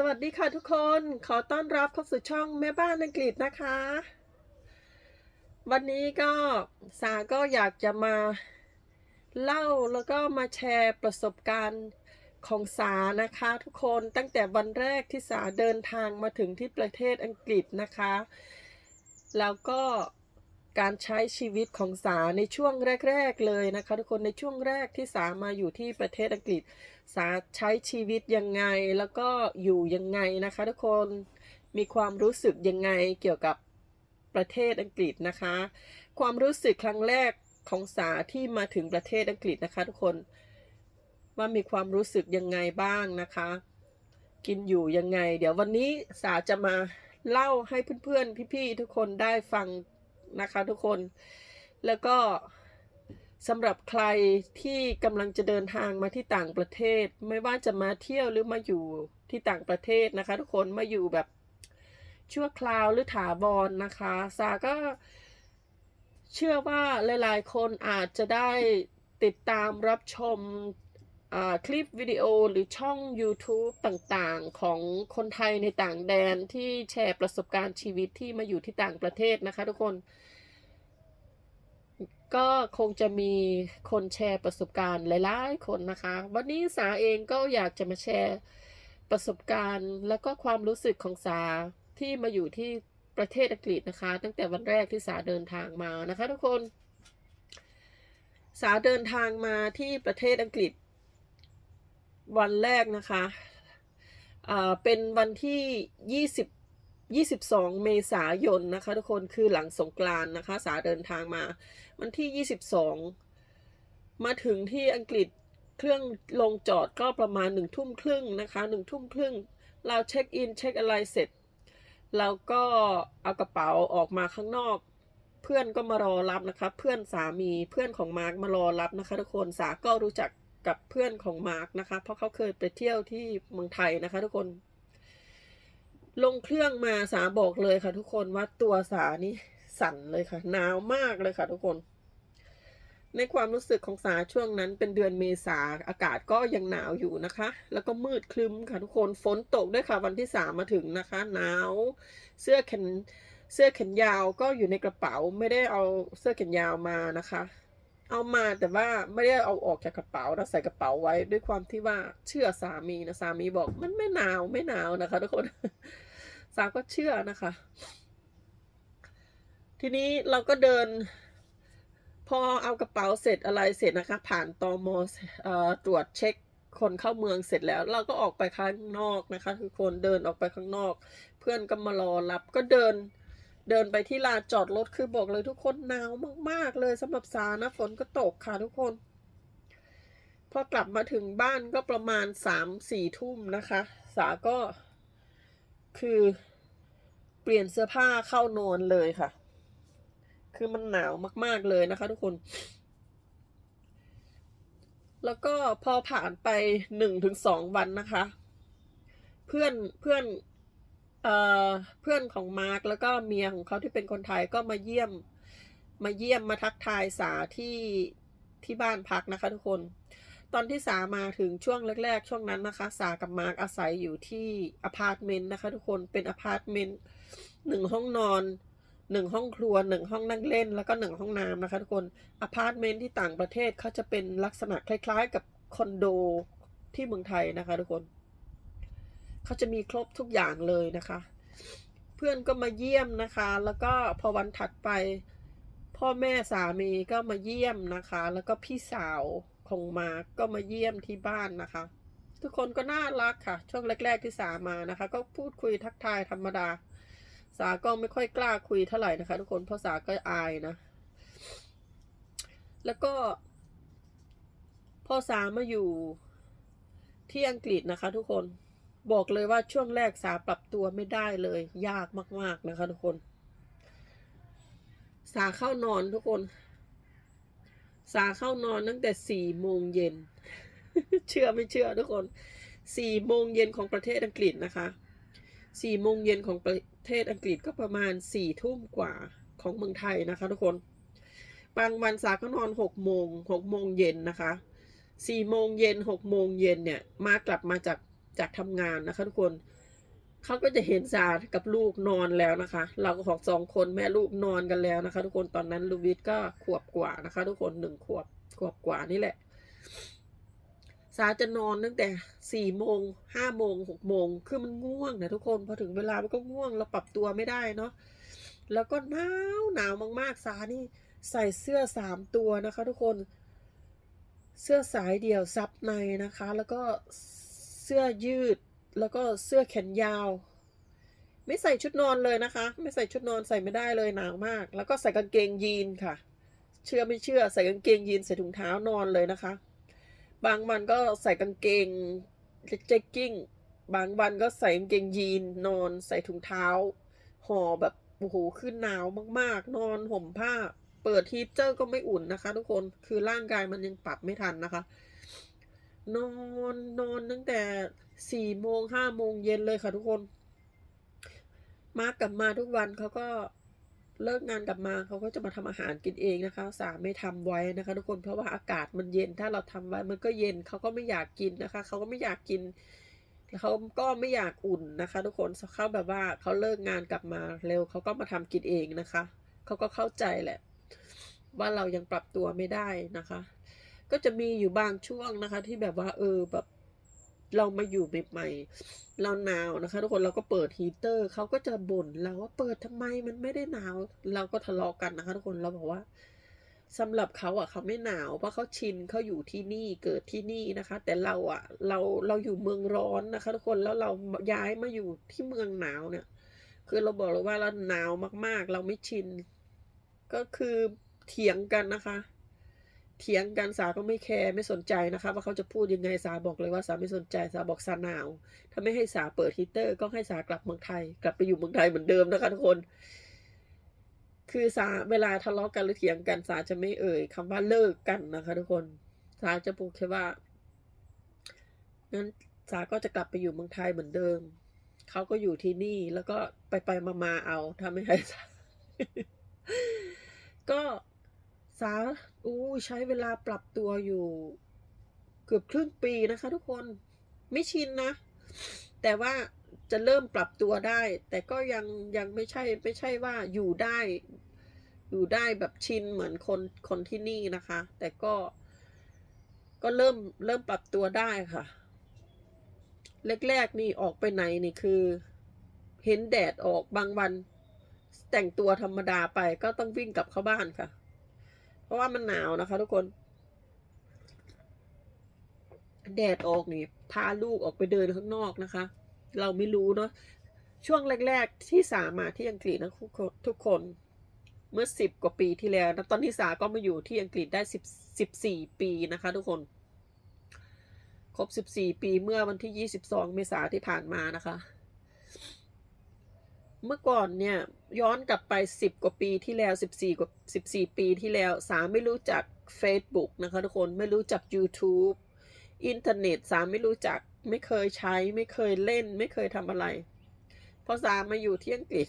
สวัสดีค่ะทุกคนขอต้อนรับเข้าสู่ช่องแม่บ้านอังกฤษนะคะ วันนี้ก็สาก็อยากจะมาเล่าแล้วก็มาแชร์ประสบการณ์ของสานะคะทุกคนตั้งแต่วันแรกที่สาเดินทางมาถึงที่ประเทศอังกฤษนะคะ แล้วก็ การใช้ชีวิตของสาในช่วงแรก ๆ เลยนะคะ ทุกคนในช่วงแรกที่สามาอยู่ที่ประเทศอังกฤษ สาใช้ชีวิตยังไงแล้วก็อยู่ยังไงนะคะ ทุกคนมีความรู้สึกยังไงเกี่ยวกับประเทศอังกฤษนะคะ ความรู้สึกครั้งแรกของสาที่มาถึงประเทศอังกฤษนะคะ ทุกคนว่ามีความรู้สึกยังไงบ้างนะคะ กินอยู่ยังไง เดี๋ยววันนี้สาจะมาเล่าให้เพื่อนๆ พี่ๆ ทุกคนได้ฟัง นะคะทุกคนแล้วก็สำหรับใครที่กำลังจะเดินทางมาที่ต่างประเทศ ไม่ว่าจะมาเที่ยวหรือมาอยู่ที่ต่างประเทศนะคะ ทุกคนมาอยู่แบบชั่วคราวหรือถาวรนนะคะสาก็เชื่อว่าหลาย ๆ คนอาจจะได้ติดตามรับชม คลิปวิดีโอหรือช่อง YouTube ต่างๆ ของคนไทยในต่างแดนที่แชร์ประสบการณ์ชีวิตที่มาอยู่ที่ต่างประเทศนะคะทุกคน ก็คงจะมีคนแชร์ประสบการณ์หลายๆคนนะคะ วันนี้สาเองก็อยากจะมาแชร์ประสบการณ์ แล้วก็ความรู้สึกของสาที่มาอยู่ที่ประเทศอังกฤษนะคะ ตั้งแต่วันแรกที่สาเดินทางมานะคะทุกคน สาเดินทางมาที่ประเทศอังกฤษ วันแรกนะคะเป็นวันที่ 20 22 เมษายนนะคะทุกคนคือหลังสงกรานนะคะ สาเดินทางมา วันที่ 22 มาถึงที่อังกฤษเครื่องลงจอดก็ประมาณหนึ่งทุ่มครึ่งนะคะหนึ่งทุ่มครึ่งเราเช็คอินเช็คอะไรเสร็จเราก็เอากระเป๋าออกมาข้างนอก เพื่อนก็มารอรับนะคะ เพื่อนสามีเพื่อนของมาร์กมารอรับนะคะ ทุกคนสาก็รู้จัก กับเพื่อนของมาร์กนะคะ เพราะเขาเคยไปเที่ยวที่เมืองไทยนะคะทุกคน ลงเครื่องมาสาบอกเลยค่ะ ทุกคนว่าตัวสานี่สั่นเลยค่ะหนาวมากเลยค่ะ ทุกคน ในความรู้สึกของสาช่วงนั้นเป็นเดือนเมษาอากาศก็ยังหนาวอยู่นะคะ แล้วก็มืดคลึ้มค่ะทุกคนฝนตกด้วยค่ะ วันที่สามมาถึงนะคะหนาวเสื้อแขนเสื้อแขนยาวก็อยู่ในกระเป๋าไม่ได้เอาเสื้อแขนยาวมานะคะ เอามาแต่ว่าไม่ได้เอาออกจากกระเป๋านะใส่กระเป๋าไว้ ด้วยความที่ว่าเชื่อสามีนะสามีบอกมันไม่หนาวไม่หนาวนะคะทุกคนสาก็เชื่อนะคะ ทีนี้เราก็เดิน พอเอากระเป๋าเสร็จอะไรเสร็จนะคะ ผ่านตอมอตรวจเช็คคนเข้าเมืองเสร็จแล้ว เราก็ออกไปข้างนอกนะคะ คือคนเดินออกไปข้างนอก เพื่อนก็มารอรับก็เดิน เดินไปที่ลานจอดรถคือบอกเลยทุกคนหนาวมาก ๆ เลยสำหรับสานะฝนก็ตกค่ะทุกคน พอกลับมาถึงบ้านก็ประมาณสามสี่ทุ่มนะคะ สาก็คือเปลี่ยนเสื้อผ้าเข้านอนเลยค่ะ คือมันหนาวมาก ๆเลยนะคะ ทุกคน แล้วก็พอผ่านไปหนึ่งถึงสองวันนะคะ เพื่อนเพื่อน เพื่อนของมาร์กแล้วก็เมียของเขาที่เป็นคนไทยก็มาเยี่ยม มาเยี่ยมมาทักทายสาที่ที่บ้านพักนะคะทุกคน ตอนที่สามาถึงช่วงแรก ๆ ช่วงนั้นนะคะ สากับมาร์กอาศัยอยู่ที่อพาร์ตเมนต์นะคะ ทุกคนเป็นอพาร์ตเมนต์หนึ่งห้องนอนหนึ่งห้องครัวหนึ่งห้องนั่งเล่นแล้วก็หนึ่งห้องน้ำนะคะทุกคนอพาร์ตเมนต์ที่ต่างประเทศเขาจะเป็นลักษณะคล้าย ๆ กับคอนโดที่เมืองไทยนะคะทุกคน เขาจะมีครบทุกอย่างเลยนะคะ เพื่อนก็มาเยี่ยมนะคะ แล้วก็พอวันถัดไป พ่อแม่สามีก็มาเยี่ยมนะคะ แล้วก็พี่สาวของมาก็มาเยี่ยมที่บ้านนะคะ ทุกคนก็น่ารักค่ะ ช่วงแรก ๆที่สามานะคะ ก็พูดคุยทักทายธรรมดา สาก็ไม่ค่อยกล้าคุยเท่าไหร่นะคะ ทุกคนเพราะสาก็อายนะ แล้วก็พ่อสามาอยู่ที่อังกฤษนะคะทุกคน บอกเลยว่าช่วงแรกสาปรับตัวไม่ได้เลย ยากมาก ๆนะคะทุกคน สาเข้านอนทุกคน สาเข้านอนตั้งแต่สี่โมงเย็นเชื่อไม่เชื่อทุกคนสี่โมงเย็นของประเทศอังกฤษนะคะสี่โมงเย็นของประเทศอังกฤษก็ประมาณสี่ทุ่มกว่าของเมืองไทยนะคะ ทุกคน บางวันสาก็นอนหกโมงหกโมงเย็นนะคะสี่โมงเย็นหกโมงเย็นเนี่ย มากลับมาจาก จากทำงานนะคะทุกคนเขาก็จะเห็นสากับลูกนอนแล้วนะคะ เราก็ของสองคนแม่ลูกนอนกันแล้วนะคะ ทุกคนตอนนั้นลูวิทก็ขวบกว่านะคะ ทุกคนหนึ่งขวบขวบกว่านี่แหละสาจะนอนตั้งแต่สี่โมงห้าโมงหกโมงคือมันง่วงนะทุกคนพอถึงเวลามันก็ง่วงเราปรับตัวไม่ได้เนาะแล้วก็หนาวหนาวมากๆสานี่ใส่เสื้อสามตัวนะคะ ทุกคน เสื้อสายเดี่ยวซับในนะคะ แล้วก็ สื้อยืด แล้วก็เสื้อแขนยาว ไม่ใส่ชุดนอนเลยนะคะ ไม่ใส่ชุดนอนใส่ไม่ได้เลยหนาวมาก แล้วก็ใส่กางเกงยีนค่ะ เชื่อไม่เชื่อใส่กางเกงยีนใส่ถุงเท้านอนเลยนะคะ บางวันก็ใส่กางเกงเจ็กกิ้ง บางวันก็ใส่กางเกงยีนนอน ใส่ถุงเท้าห่อแบบโอ้โหขึ้นหนาวมากๆ นอนห่มผ้า เปิดฮีตเตอร์ก็ไม่อุ่นนะคะ ทุกคนคือร่างกายมันยังปรับไม่ทันนะคะ นอนนอนตั้งแต่สี่โมงห้าโมงเย็นเลยค่ะทุกคน มากลับมาทุกวันเขาก็เลิกงานกลับมาเขาก็จะมาทำอาหารกินเองนะคะ สาไม่ทำไว้นะคะ ทุกคนเพราะว่าอากาศมันเย็นถ้าเราทำไว้มันก็เย็นเขาก็ไม่อยากกินนะคะเขาก็ไม่อยากกินเขาก็ไม่อยากอุ่นนะคะ ทุกคนเขาแบบว่าเขาเลิกงานกลับมาเร็วเขาก็มาทำกินเองนะคะเขาก็เข้าใจแหละ ว่าเรายังปรับตัวไม่ได้นะคะ ก็จะมีอยู่บางช่วงนะคะ ที่แบบว่าเออแบบเรามาอยู่ใหม่ๆเราหนาวนะคะ ทุกคนเราก็เปิดฮีเตอร์เขาก็จะบ่นเราว่าเปิดทำไมมันไม่ได้หนาว เราก็ทะเลาะกันนะคะ ทุกคนเราบอกว่าสำหรับเขาอะเขาไม่หนาวเพราะเขาชินเขาอยู่ที่นี่เกิดที่นี่นะคะ แต่เราอะ เราเราอยู่เมืองร้อนนะคะ ทุกคนแล้วเราย้ายมาอยู่ที่เมืองหนาวเนี่ย คือเราบอกเลยว่าเราหนาวมาก ๆ เราไม่ชิน ก็คือเถียงกันนะคะ เถียงกันสาก็ไม่แคร์ไม่สนใจนะคะ ว่าเขาจะพูดยังไงสาบอกเลยว่าสาไม่สนใจสาบอกสาหนาว ถ้าไม่ให้สาเปิดฮีเตอร์ ก็ให้สากลับเมืองไทย กลับไปอยู่เมืองไทยเหมือนเดิมนะคะทุกคน คือสาเวลาทะเลาะกันหรือเถียงกันสาจะไม่เอ่ยคำว่าเลิกกันนะคะ ทุกคนสาจะพูดแค่ว่างั้นสาก็จะกลับไปอยู่เมืองไทยเหมือนเดิมเขาก็อยู่ที่นี่แล้วก็ไปไปมามาเอาถ้าไม่ให้สาก็ สาอู้ใช้เวลาปรับตัวอยู่ เกือบครึ่งปีนะคะทุกคนไม่ชินนะ แต่ว่าจะเริ่มปรับตัวได้ แต่ก็ยังยังไม่ใช่ไม่ใช่ว่าอยู่ได้ อยู่ได้แบบชินเหมือนคนคนที่นี่นะคะ แต่ก็ ก็เริ่มเริ่มปรับตัวได้ค่ะแรกๆนี่ออกไปไหนนี่คือ เห็นแดดออกบางวัน แต่งตัวธรรมดาไปก็ต้องวิ่งกลับเข้าบ้านค่ะ เพราะว่ามันหนาวนะคะ ทุกคน แดดออกนี่พาลูกออกไปเดินข้างนอกนะคะ เราไม่รู้เนาะช่วงแรก ๆ ที่สามาที่อังกฤษนะทุกคนทุกคนเมื่อสิบกว่าปีที่แล้วนะตอนที่สาก็มาอยู่ที่อังกฤษได้สิบสิบสี่ปีนะคะ ทุกคน ครบสิบสี่ปีเมื่อวันที่ยี่สิบสองเมษาที่ผ่านมานะคะ เมื่อก่อนเนี่ยย้อนกลับไปสิบกว่าปีที่แล้วสิบสี่กว่าสิบสี่ปีที่แล้ว สาไม่รู้จัก Facebook นะคะทุกคนไม่รู้จัก YouTube อินเทอร์เน็ตสาไม่รู้จักไม่เคยใช้ไม่เคยเล่นไม่เคยทำอะไร พอสามาอยู่ที่อังกฤษ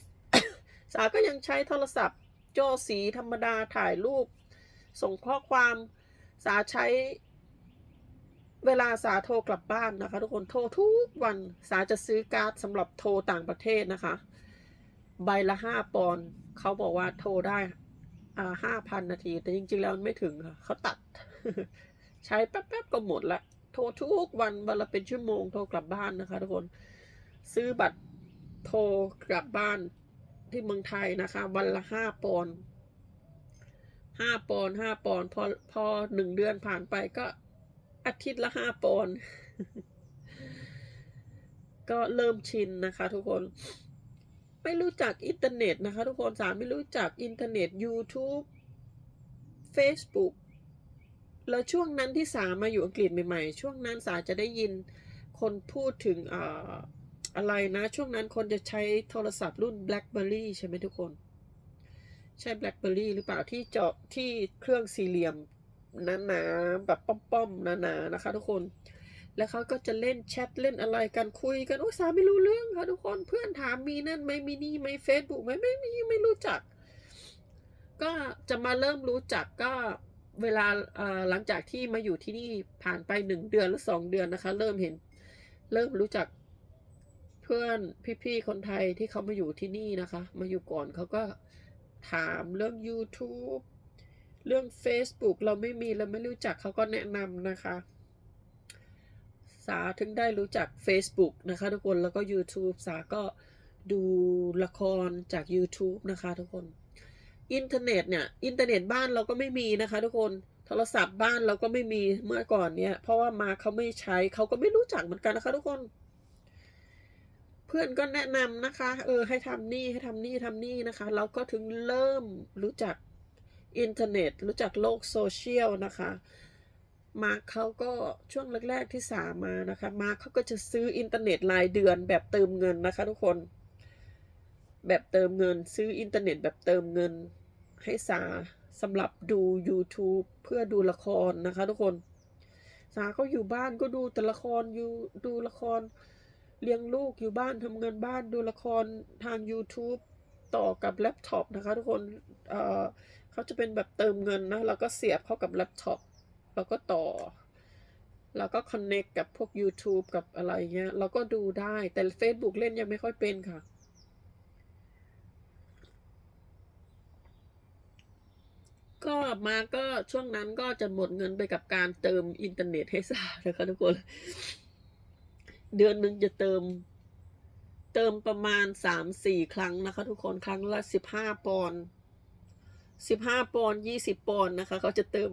สาก็ยังใช้โทรศัพท์จอสีธรรมดาถ่ายรูป ส่งข้อความสาใช้เวลาสาโทรกลับบ้านนะคะ ทุกคนโทรทุกวันสาจะซื้อการ์ดสำหรับโทรต่างประเทศนะคะ ใบละห้าปอนด์เขาบอกว่าโทรได้ อ่าห้าพันนาที แต่จริง ๆ แล้วมันไม่ถึงค่ะเขาตัด ใช้แป๊บๆก็หมดละ โทรทุกวันวันละเป็นชั่วโมงโทรกลับบ้านนะคะทุกคน ซื้อบัตรโทรกลับบ้านที่เมืองไทยนะคะ วันละห้าปอนด์ห้าปอนด์ห้าปอนด์พอพอหนึ่งเดือนผ่านไปก็อาทิตย์ละห้าปอนด์ก็เริ่มชินนะคะทุกคน ไม่รู้จักอินเทอร์เน็ตนะคะทุกคนสามไม่รู้จักอินเทอร์เน็ต YouTube Facebook แล้วช่วงนั้นที่สามาอยู่อังกฤษใหม่ๆ ช่วงนั้นสาจะได้ยินคนพูดถึงออะไรนะ ช่วงนั้นคนจะใช้โทรศัพท์รุ่น BlackBerry ใช่ไหมทุกคน ใช่ BlackBerry หรือเปล่าที่เจาะที่เครื่องสี่เหลี่ยมหนาๆแบบป้อมๆหนาๆนะคะทุกคน แล้วเขาก็จะเล่นแชทเล่นอะไรกันคุยกันโอ้สาไม่รู้เรื่องค่ะทุกคนเพื่อนถามมีนั่นไหมมีนี่ไหมเฟซบุ๊กไหมไม่มีไม่รู้จัก ก็จะมาเริ่มรู้จักก็เวลาหลังจากที่มาอยู่ที่นี่ผ่านไปหนึ่งเดือนหรือสองเดือนนะคะ เริ่มเห็น เริ่มรู้จักเพื่อนพี่ๆคนไทยที่เขามาอยู่ที่นี่นะคะ มาอยู่ก่อนเขาก็ถามเรื่อง YouTube เรื่อง Facebook เราไม่มีเราไม่รู้จักเขาก็แนะนำนะคะ สาถึงได้รู้จัก Facebook นะคะทุกคนแล้วก็ YouTube สาก็ดูละครจาก YouTube นะคะทุกคน อินเทอร์เน็ตเนี่ย อินเทอร์เน็ตบ้านเราก็ไม่มีนะคะทุกคนโทรศัพท์บ้านเราก็ไม่มีเมื่อก่อนเนี่ย เพราะว่ามาเขาไม่ใช้เขาก็ไม่รู้จักเหมือนกันนะคะทุกคน เพื่อนก็แนะนำนะคะ เออ ให้ทำนี่ให้ทำนี่ทำนี่นะคะ เราก็ถึงเริ่มรู้จักอินเทอร์เน็ต รู้จักโลกโซเชียลนะคะ มาร์คเขาก็ช่วงแรก ๆที่สามมานะคะ มาร์คเขาก็จะซื้ออินเทอร์เน็ตรายเดือนแบบเติมเงินนะคะ ทุกคน แบบเติมเงินซื้ออินเทอร์เน็ตแบบเติมเงินให้สาสำหรับดู YouTube เพื่อดูละครนะคะ ทุกคน สาก็อยู่บ้านก็ดูแต่ละครอยู่ดูละคร เลี้ยงลูกอยู่บ้านทำงานบ้านดูละครทาง YouTube ต่อกับแล็ปท็อปนะคะ ทุกคนเเขาจะเป็นแบบเติมเงินนะแล้วก็เสียบเข้ากับแล็ปท็อป แล้วก็ต่อ แล้วก็คอนเน c t กับพวก YouTube กับอะไรเงี้ย เราก็ดูได้ แต่ Facebook เล่นยังไม่ค่อยเป็นค่ะ ก็มาก็ช่วงนั้นก็จะหมดเงินไปกับการเติมอินเทอร์เน็ตให้สานะคะทุกคน เดือนหนึ่งจะเติม เติมประมาณสามสี่ครั้งนะคะ ทุกคน ครั้งละสิบห้าปอนสิบห้าปอนยี่สิบปอนนะคะ เขาจะเติม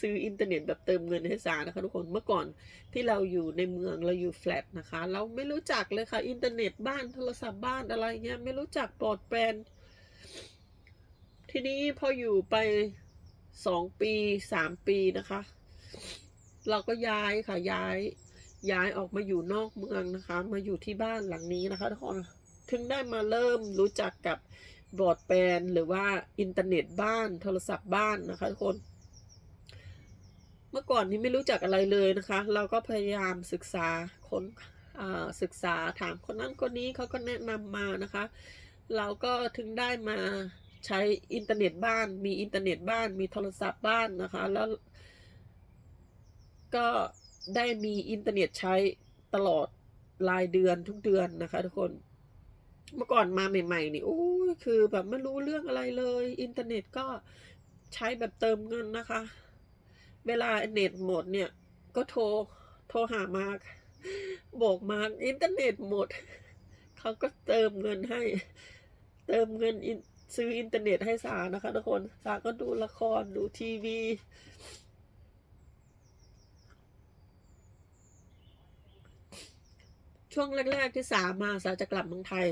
ซื้ออินเทอร์เน็ตแบบเติมเงินให้สานะคะทุกคนเมื่อก่อนที่เราอยู่ในเมืองเราอยู่แฟลตนะคะ เราไม่รู้จักเลยค่ะ อินเทอร์เน็ตบ้านโทรศัพท์บ้านอะไรเงี้ยไม่รู้จักปลอดแปลนทีนี้พออยู่ไปสองปีสามปีนะคะ เราก็ย้ายค่ะย้ายย้ายออกมาอยู่นอกเมืองนะคะ มาอยู่ที่บ้านหลังนี้นะคะทุกคนถึงได้มาเริ่มรู้จักกับบรอดแบนหรือว่าอินเทอร์เน็ตบ้านโทรศัพท์บ้านนะคะทุกคน เมื่อก่อนนี้ไม่รู้จักอะไรเลยนะคะ เราก็พยายามศึกษาคนศึกษาถามคนนั้นคนนี้เขาก็แนะนำมานะคะ เราก็ถึงได้มาใช้อินเทอร์เน็ตบ้าน มีอินเทอร์เน็ตบ้าน มีโทรศัพท์บ้านนะคะ แล้วก็ได้มีอินเทอร์เน็ตใช้ตลอดรายเดือนทุกเดือนนะคะ ทุกคน เมื่อก่อนมาใหม่ ๆ นี่โอ้ยคือแบบไม่รู้เรื่องอะไรเลย อินเทอร์เน็ตก็ใช้แบบเติมเงินนะคะ เวลาเน็ตหมดเนี่ย ก็โทรโทรหามาร์กบอกมาร์กอินเทอร์เน็ตหมด เขาก็เติมเงินให้ เติมเงินอินซื้ออินเทอร์เน็ตให้สานะคะทุกคนสาก็ดูละครดูทีวีช่วงแรก ๆ ที่สามาสาจะกลับเมืองไทย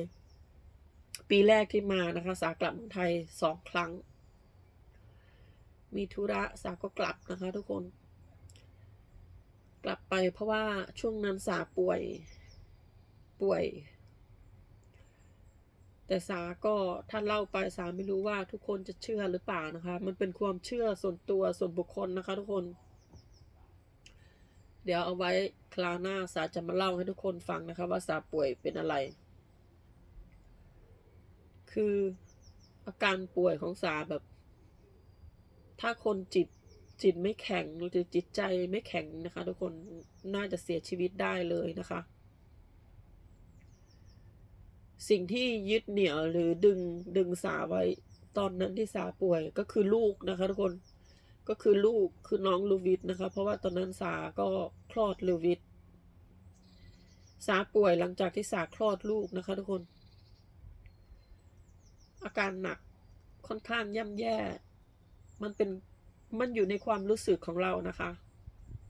ปีแรกที่มานะคะ สากลับเมืองไทยสองครั้ง มีธุระสาก็กลับนะคะ ทุกคน กลับไปเพราะว่าช่วงนั้นสาป่วย ป่วย แต่สาก็ถ้านเล่าไปสาไม่รู้ว่าทุกคนจะเชื่อหรือเปล่านะคะ มันเป็นความเชื่อส่วนตัวส่วนบุคคลนะคะ ทุกคน เดี๋ยวเอาไว้คราวหน้าสาจะมาเล่าให้ทุกคนฟังนะคะ ว่าสาป่วยเป็นอะไร คืออาการป่วยของสาแบบ ถ้าคนจิตจิตไม่แข็งหรือจิตใจไม่แข็งนะคะ ทุกคนน่าจะเสียชีวิตได้เลยนะคะ สิ่งที่ยึดเหนี่ยวหรือดึงดึงสาไว้ตอนนั้นที่สาป่วยก็คือลูกนะคะ ทุกคนก็คือลูกคือน้องลูวิทนะคะ เพราะว่าตอนนั้นสาก็คลอดลูวิทสาป่วยหลังจากที่สาคลอดลูกนะคะ ทุกคน อาการหนักค่อนข้างย่ำแย่ มันเป็นมันอยู่ในความรู้สึกของเรานะคะ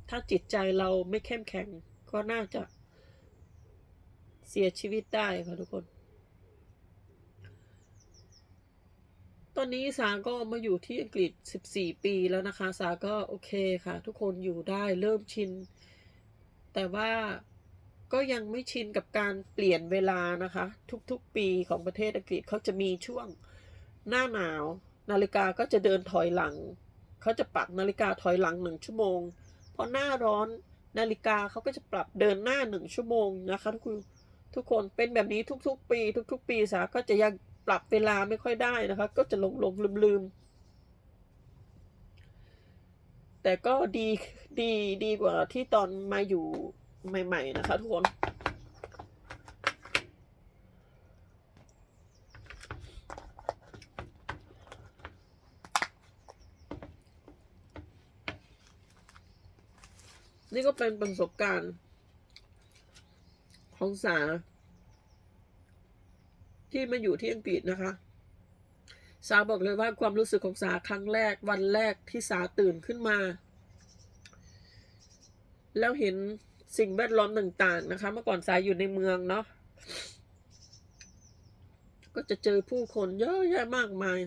ถ้าจิตใจเราไม่เข้มแข็ง ก็น่าจะเสียชีวิตได้ค่ะทุกคน ตอนนี้สาก็มาอยู่ที่อังกฤษ 14 ปีแล้วนะคะ สาก็โอเคค่ะ ทุกคนอยู่ได้เริ่มชิน แต่ว่าก็ยังไม่ชินกับการเปลี่ยนเวลานะคะ ทุกๆปีของประเทศอังกฤษเขาจะมีช่วงหน้าหนาว นาฬิกาก็จะเดินถอยหลัง เขาจะปรับนาฬิกาถอยหลังหนึ่งชั่วโมง พอหน้าร้อนนาฬิกาเขาก็จะปรับเดินหน้าหนึ่งชั่วโมงนะคะทุกคนทุกคนเป็นแบบนี้ทุกๆ ปี ทุก ๆ ปีสาก็จะยังปรับเวลาไม่ค่อยได้นะคะ ก็จะหลงหลงลืมลืมแต่ก็ดีดีดีกว่าที่ตอนมาอยู่ใหม่ ๆ นะคะทุกคน นี่ก็เป็นประสบการณ์ ของสา ที่มาอยู่ที่อังกฤษนะคะ สาบอกเลยว่าความรู้สึกของสาครั้งแรกวันแรกที่สาตื่นขึ้นมา แล้วเห็นสิ่งแวดล้อมต่าง ๆ นะคะ เมื่อก่อนสาอยู่ในเมืองเนาะก็จะเจอผู้คนเยอะแยะมากมาย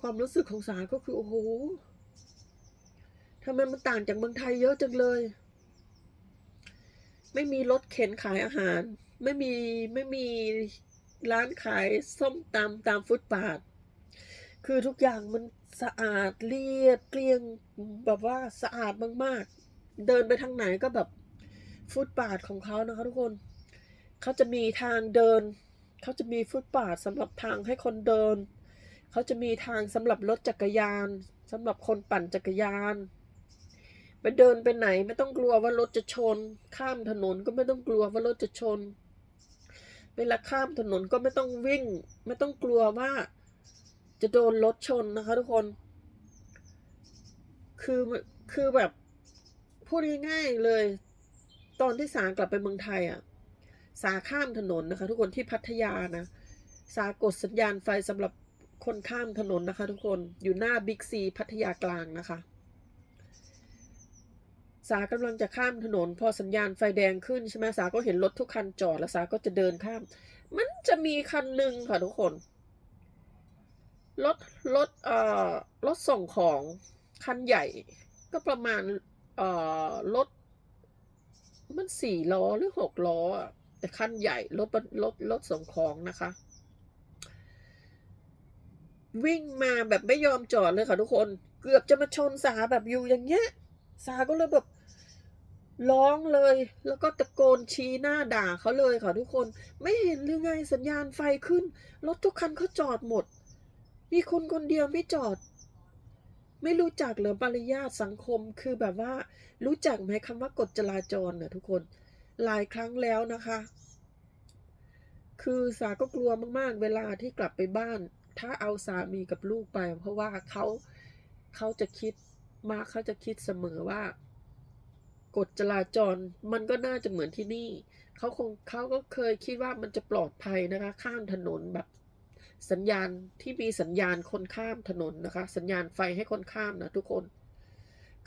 ความรู้สึกของสาก็คือ โอ้โห ทำไมมันต่างจากเมืองไทยเยอะจังเลย ไม่มีรถเข็นขายอาหาร ไม่มีไม่มีร้านขายส้มตำตามฟุตบาท คือทุกอย่างมันสะอาดเรียบเกลี้ยงแบบว่าสะอาดมากๆ เดินไปทางไหนก็แบบฟุตบาทของเขานะคะทุกคน เขาจะมีทางเดิน เขาจะมีฟุตบาทสำหรับทางให้คนเดิน เขาจะมีทางสำหรับรถจักรยานสำหรับคนปั่นจักรยาน ไปเดินไปไหนไม่ต้องกลัวว่ารถจะชน ข้ามถนนก็ไม่ต้องกลัวว่ารถจะชน เวลาข้ามถนนก็ไม่ต้องวิ่ง ไม่ต้องกลัวว่าจะโดนรถชนนะคะทุกคน คือคือแบบพูดง่ายๆเลย ตอนที่สากลับไปเมืองไทยอะสาข้ามถนนนะคะ ทุกคนที่พัทยานะ สากดสัญญาณไฟสำหรับคนข้ามถนนนะคะ ทุกคนอยู่หน้าบิ๊กซีพัทยากลางนะคะ สากำลังจะข้ามถนน พอสัญญาณไฟแดงขึ้นใช่ไหมสาก็เห็นรถทุกคันจอดแล้วสาก็จะเดินข้าม มันจะมีคันหนึ่งค่ะทุกคนรถรถเอ่อรถส่งของคันใหญ่ ก็ประมาณเอ่อรถมันสี่ล้อหรือหกล้ออแต่คันใหญ่รถบรรรถรถส่งของนะคะ วิ่งมาแบบไม่ยอมจอดเลยค่ะทุกคน เกือบจะมาชนสาแบบอยู่อย่างเงี้ย สาก็เลยแบบร้องเลย แล้วก็ตะโกนชี้หน้าด่าเขาเลยค่ะทุกคน ไม่เห็นหรือไงสัญญาณไฟขึ้น รถทุกคันเขาจอดหมด มีคุณคนเดียวไม่จอด ไม่รู้จักเหรือมารยาสังคมคือแบบว่า รู้จักไหมคำว่ากฎจราจรน่ะทุกคน หลายครั้งแล้วนะคะ คือสาก็กลัวมากๆ เวลาที่กลับไปบ้าน ถ้าเอาสามีกับลูกไป เพราะว่าเขาเขาจะคิด มาเขาจะคิดเสมอว่ากฎจราจรมันก็น่าจะเหมือนที่นี่ เขาคงเขาก็เคยคิดว่ามันจะปลอดภัยนะคะ ข้ามถนนแบบ สัญญาณที่มีสัญญาณคนข้ามถนนนะคะ สัญญาณไฟให้คนข้ามนะทุกคน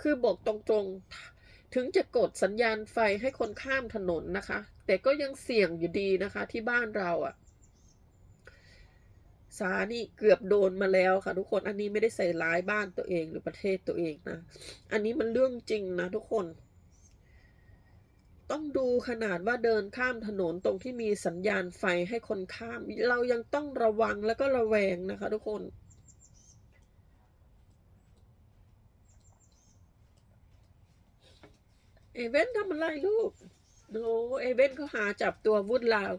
คือบอกตรงๆ ถึงจะกดสัญญาณไฟให้คนข้ามถนนนะคะ แต่ก็ยังเสี่ยงอยู่ดีนะคะ ที่บ้านเราอะ่ะ สานี่เกือบโดนมาแล้วค่ะ ทุกคน อันนี้ไม่ได้ใส่ร้ายบ้านตัวเองหรือประเทศตัวเองนะ อันนี้มันเรื่องจริงนะทุกคน ต้องดูขนาดว่าเดินข้ามถนนตรงที่มีสัญญาณไฟให้คนข้าม เรายังต้องระวังแล้วก็ระแวงนะคะ ทุกคนเอเวนทำอะไรลูก โนเอเวนเขาหาจับตัววุดลาว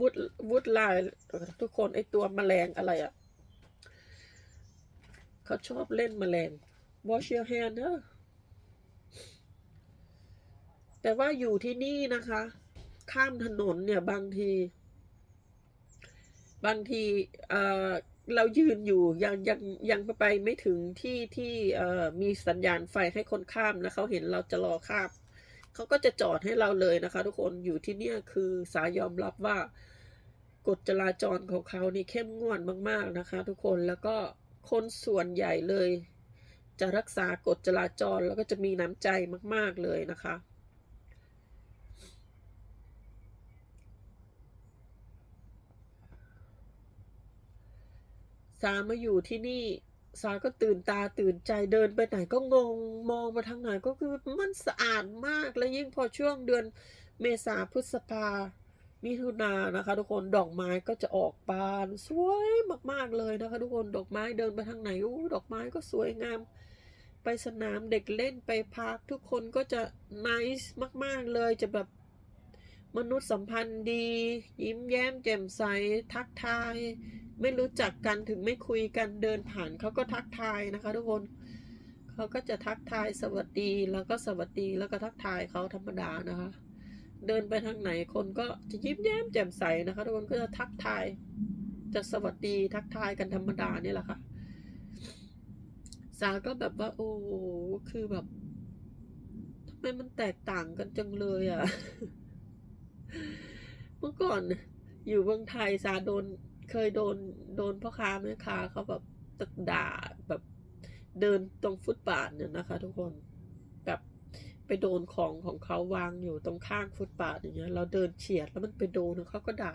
วุดวุดลายทุกคนไอตัวแมลงอะไรอะ่ะ เขาชอบเล่นแมลง wash your hand เนอะแต่ว่าอยู่ที่นี่นะคะ ข้ามถนนเนี่ยบางที บางทีเอ่อเรายืนอยู่ยังยังยังไปไม่ถึงที่ที่เออมีสัญญาณไฟให้คนข้ามแล้วเขาเห็นเราจะรอข้าม เขาก็จะจอดให้เราเลยนะคะ ทุกคนอยู่ที่เนี่ยคือสายยอมรับว่ากฎจราจรของเขานี่เข้มงวดมาก ๆนะคะ ทุกคนแล้วก็คนส่วนใหญ่เลย จะรักษากฎจราจรแล้วก็จะมีน้ำใจมาก ๆเลยนะคะสามาอยู่ที่นี่ สาก็ตื่นตาตื่นใจเดินไปไหนก็งงมองมาทางไหนก็คือมันสะอาดมากและยิ่งพอช่วงเดือนเมษาพฤษภามิถุนานะคะ ทุกคนดอกไม้ก็จะออกบานสวยมากๆเลยนะคะ ทุกคนดอกไม้เดินไปทางไหนอู้ดอกไม้ก็สวยงาม ไปสนามเด็กเล่นไปพาร์คทุกคนก็จะนิสมาก ๆเลยจะแบบมนุษย์สัมพันธ์ดี ยิ้มแย้มแจ่มใสทักทาย ไม่รู้จักกันถึงไม่คุยกันเดินผ่านเขาก็ทักทายนะคะ ทุกคนเขาก็จะทักทายสวัสดีแล้วก็สวัสดีแล้วก็ทักทายเขาธรรมดานะคะ เดินไปทางไหนคนก็จะยิ้มแย้มแจ่มใสนะคะ ทุกคนก็จะทักทาย จะสวัสดีทักทายกันธรรมดานี่แหละค่ะสาก็แบบว่าโอ้คือแบบทำไมมันแตกต่างกันจังเลยอะเมื่อก่อนอยู่เมืองไทยสาโดน เคยโดนโดนพ่อค้าแม่ค้าเขาแบบตะด่าแบบเดินตรงฟุตบาทเนี่ยนะคะ ทุกคนแบบไปโดนของของเขาวางอยู่ตรงข้างฟุตบาทอย่างเงี้ย เราเดินเฉียดแล้วมันไปโดนเขาก็ด่า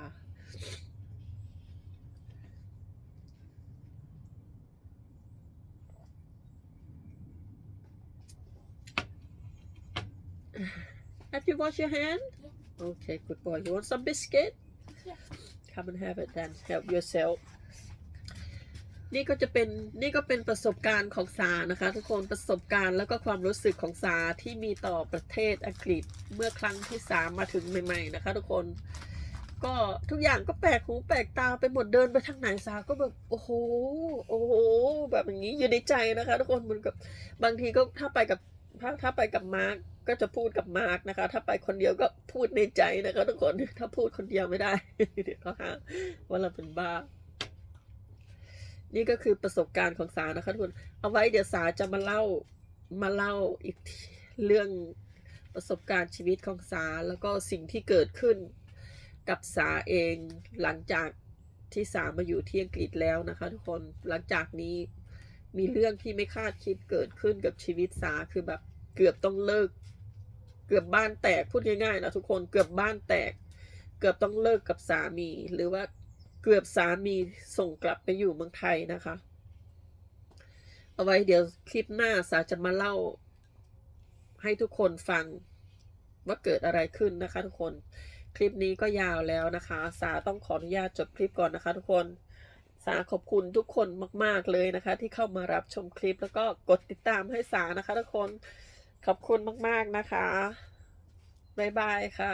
Have you washed your hand? Okay, good boy. You want some biscuit? Yeah. Come and have it then. Help yourself. นี่ก็จะเป็นนี่ก็เป็นประสบการณ์ของสานะคะ ทุกคนประสบการณ์แล้วก็ความรู้สึกของสาที่มีต่อประเทศอังกฤษเมื่อครั้งที่สามมาถึงใหม่ ๆ นะคะ ทุกคนก็ทุกอย่างก็แปลกหูแปลกตาไปหมดเดินไปทางไหนสาก็แบบโอ้โหโอ้โหแบบอย่างนี้อยู่ในใจนะคะ ทุกคนเหมือนกับบางทีก็ถ้าไปกับถ้าถ้าไปกับมาร์ก ก็จะพูดกับมาร์กนะคะ ถ้าไปคนเดียวก็พูดในใจนะคะทุกคนถ้าพูดคนเดียวไม่ได้เดี๋ยวเขาหาว่าเราเป็นบ้า นี่ก็คือประสบการณ์ของสานะคะทุกคนเอาไว้เดี๋ยวสาจะมาเล่ามาเล่าอีกเรื่องประสบการณ์ชีวิตของสาแล้วก็สิ่งที่เกิดขึ้นกับสาเองหลังจากที่สามาอยู่ที่อังกฤษแล้วนะคะ ทุกคนหลังจากนี้มีเรื่องที่ไม่คาดคิดเกิดขึ้นกับชีวิตสาคือแบบเกือบต้องเลิก เกือบบ้านแตกพูดง่ายๆนะทุกคนเกือบบ้านแตก เกือบต้องเลิกกับสามี หรือว่าเกือบสามีส่งกลับไปอยู่เมืองไทยนะคะ เอาไว้เดี๋ยวคลิปหน้าสาจะมาเล่า ให้ทุกคนฟังว่าเกิดอะไรขึ้นนะคะ ทุกคนคลิปนี้ก็ยาวแล้วนะคะ สาต้องขออนุญาตจบคลิปก่อนนะคะ ทุกคนสาขอบคุณทุกคนมาก ๆ เลยนะคะ ที่เข้ามารับชมคลิปแล้วก็กดติดตามให้สานะคะ ทุกคน ขอบคุณมาก ๆ นะคะ บ๊ายบายค่ะ